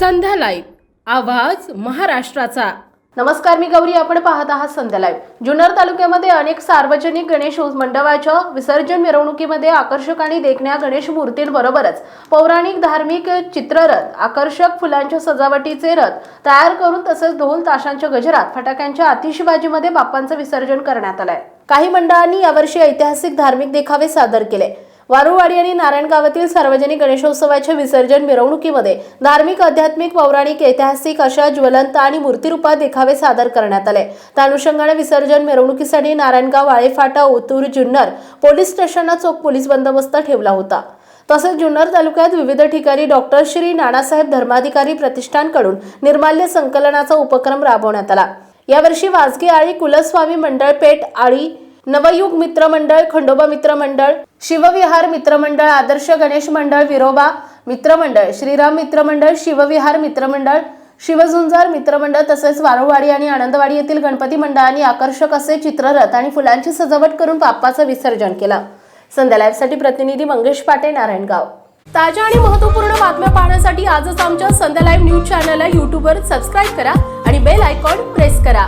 संध्या live आवाज महाराष्ट्राचा. नमस्कार मी गौरी. आपण पाहत आहात संध्या लाईव्ह जुन्नर तालुक्यामध्ये अनेक सार्वजनिक गणेश मंडळाच्या विसर्जन मिरवणुकीमध्ये आकर्षक आणि देखण्या गणेश मूर्तींबरोबरच पौराणिक धार्मिक चित्ररथ आकर्षक फुलांच्या सजावटीचे रथ तयार करून तसेच ढोल ताशांच्या गजरात फटाक्यांच्या आतिषबाजीमध्ये बाप्पांचं विसर्जन करण्यात आलंय. काही मंडळांनी यावर्षी ऐतिहासिक धार्मिक देखावे सादर केले. वारुवाडी आणि नारायणगावातील सार्वजनिक गणेशोत्सवाच्या विसर्जन मिरवणुकीमध्ये धार्मिक आध्यात्मिक पौराणिक ऐतिहासिक अशा ज्वलंत आणि मूर्तिरूपात देखावे सादर करण्यात आले. त्या अनुषंगाने विसर्जन मिरवणुकीसाठी नारायणगाव वाळेफाटा ओतूर जुन्नर पोलीस स्टेशनला चोख पोलीस बंदोबस्त ठेवला होता. तसेच जुन्नर तालुक्यात विविध ठिकाणी डॉक्टर श्री नानासाहेब धर्माधिकारी प्रतिष्ठानकडून निर्माल्य संकलनाचा उपक्रम राबवण्यात आला. यावर्षी वाजगे आळी कुलस्वामी मंडळ पेठ आळी नवयुग मित्र मंडळ खंडोबा मित्र मंडळ शिवविहार मित्रमंडळ आदर्श गणेश मंडळ विरोबा मित्रमंडळ श्रीराम मित्रमंडळ शिवविहार मित्रमंडळ शिवझुंजार मित्रमंडळ तसेच वारुवाडी आणि आनंदवाडी येथील गणपती मंडळांनी आकर्षक असे चित्ररथ आणि फुलांची सजावट करून बाप्पाचं विसर्जन केलं. संध्या लाईव्हसाठी प्रतिनिधी मंगेश पाटे नारायणगाव. ताज्या आणि महत्त्वपूर्ण बातम्या पाहण्यासाठी आजच आमच्या संध्या लाईव्ह न्यूज चॅनलला यूट्यूबवर सबस्क्राईब करा आणि बेल आयकॉन प्रेस करा.